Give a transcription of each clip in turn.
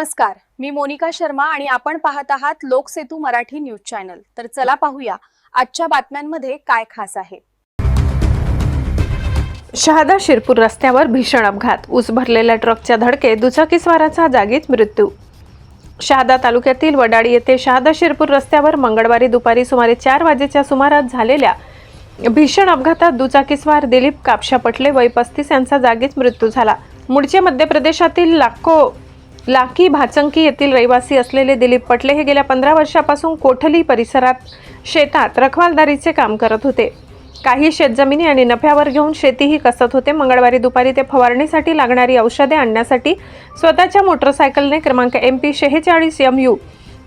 नमस्कार मी मोनिका शर्मा आणि आपण पाहत आहात लोकसेतू मराठी न्यूज चॅनल. तर चला पाहूया आजच्या बातम्यांमध्ये काय खास आहे. शहादा शिरपूर रस्त्यावर भीषण अपघात. ऊस भरलेल्या ट्रकच्या धडके दुचाकीस्वाराचा जागीच मृत्यू. शहादा तालुक्यातील वडाळी येथे शहादा शिरपूर रस्त्यावर मंगळवारी दुपारी सुमारे चार वाजेच्या सुमारास झालेल्या भीषण अपघातात दुचाकीस्वार दिलीप कापशा पटले वय पस्तीस यांचा जागीच मृत्यू झाला. मूळचे मध्य प्रदेशातील लाखो लाकी भाचंकी येथील रहिवासी असलेले दिलीप पटले हे गेल्या पंधरा वर्षापासून कोठली परिसरात शेतात रखवालदारीचे काम करत होते. काही शेतजमिनी आणि नफ्यावर घेऊन शेतीही कसत होते. मंगळवारी दुपारी ते फवारणीसाठी लागणारी औषधे आणण्यासाठी स्वतःच्या मोटरसायकलने क्रमांक एम पी शेहेचाळीस एम यू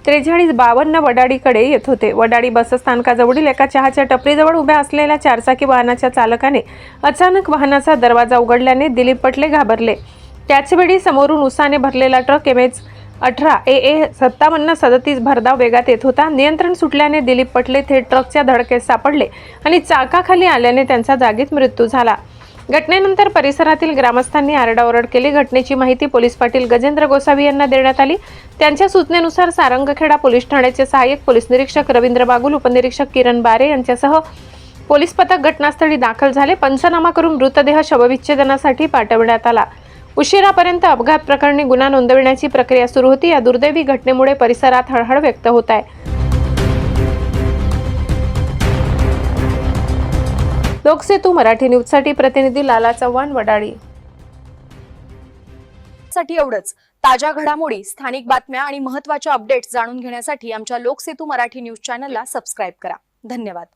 त्रेचाळीस बावन्न वडाडीकडे येत होते. वडाडी बसस्थानकाजवळील एका चहाच्या टपरीजवळ उभ्या असलेल्या चारचाकी वाहनाच्या चालकाने अचानक वाहनाचा दरवाजा उघडल्याने दिलीप पटले घाबरले. त्याचवेळी समोरून उसाने भरलेला ट्रक एम एच अठरा ए ए सत्तावन्न सदतीस भरधाव वेगात येत होता. नियंत्रण सुटल्याने दिलीप पटले थेट ट्रकच्या धडकेत सापडले आणि चाकाखाली आल्याने त्यांचा जागीच मृत्यू झाला. घटनेनंतर परिसरातील ग्रामस्थांनी आरडाओरड केली. घटनेची माहिती पोलीस पाटील गजेंद्र गोसावी यांना देण्यात आली. त्यांच्या सूचनेनुसार सारंगखेडा पोलीस ठाण्याचे सहाय्यक पोलीस निरीक्षक रवींद्र बागुल उपनिरीक्षक किरण बारे यांच्यासह पोलीस पथक घटनास्थळी दाखल झाले. पंचनामा करून मृतदेह शवविच्छेदनासाठी पाठवण्यात आला. उशिरापर्यंत अपघात प्रकरणी गुन्हा नोंदविण्याची प्रक्रिया सुरू होती. या दुर्दैवी घटनेमुळे परिसरात हळहळ व्यक्त होत आहे. लोकसेतू मराठी न्यूजसाठी प्रतिनिधी लाला चव्हाण वडाळी. साठी एवढंच. ताज्या घडामोडी स्थानिक बातम्या आणि महत्त्वाच्या अपडेट्स जाणून घेण्यासाठी आमच्या लोकसेतू मराठी न्यूज चॅनलला सबस्क्राईब करा. धन्यवाद.